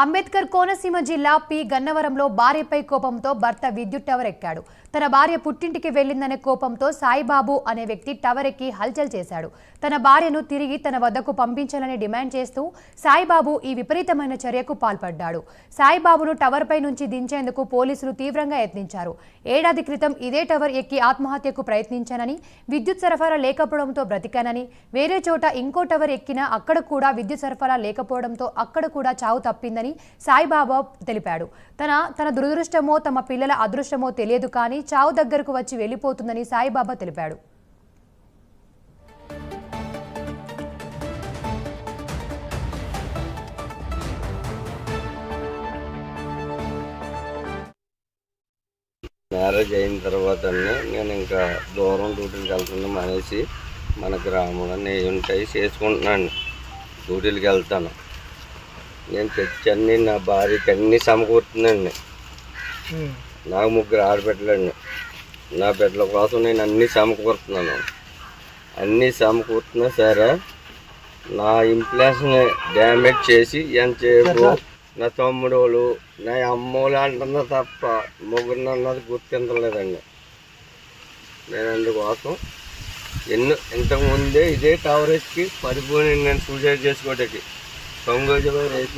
అంబేద్కర్ కోనసీమ జిల్లా పి. గన్నవరంలో భార్యపై కోపంతో భర్త విద్యుత్ టవర్ ఎక్కాడు. తన భార్య పుట్టింటికి వెళ్ళిందనే కోపంతో సాయిబాబు అనే వ్యక్తి టవర్ ఎక్కి హల్చల్ చేశాడు. తన భార్యను తిరిగి తన వద్దకు పంపించాలని డిమాండ్ చేస్తూ సాయిబాబు ఈ విపరీతమైన చర్యకు పాల్పడ్డాడు. సాయిబాబును టవర్పై నుంచి దించేందుకు పోలీసులు తీవ్రంగా యత్నించారు. ఏడాది క్రితం ఇదే టవర్ ఎక్కి ఆత్మహత్యకు ప్రయత్నించానని విద్యుత్ సరఫరా లేకపోవడంతో బ్రతికానని వేరే చోట ఇంకో టవర్ ఎక్కినా అక్కడ కూడా విద్యుత్ సరఫరా లేకపోవడంతో అక్కడ కూడా చావు తప్పిందని సాయిబాబా తెలిపాడు. తన తన దురదృష్టమో తమ పిల్లల అదృష్టమో తెలియదు కానీ చావు దగ్గరకు వచ్చి వెళ్ళిపోతుందని సాయిబాబా తెలిపాడు. మ్యారేజ్ అయిన తర్వాత నేను ఇంకా దూరం డ్యూటీలకు వెళ్తున్నాం అనేసి మన గ్రామంలో నేను ఉంటాయి చేసుకుంటున్నాను. డ్యూటీలకు వెళ్తాను. నేను తెచ్చన్ని నా భార్యకి అన్నీ సమకూరుతుందండి. నాకు ముగ్గురు ఆడబిడ్డలండి. నా బిడ్డల కోసం నేను అన్నీ సమకూరుతున్నాను. అన్నీ సమకూరుతున్నా సరే నా ఇంప్లాస్ని డ్యామేజ్ చేసి ఎంతసేపు నా తమ్ముడు వాళ్ళు నా అమ్మోళ్ళు అంటున్నా తప్ప ముగ్గురు అన్నది గుర్తించలేదండి. నేను అందుకోసం ఎన్నో ఇంతకుముందే ఇదే టవర్ ఎక్కి పడిపోయి నేను సూసైడ్ చేసుకోవడానికి తొంగోజీ రేపు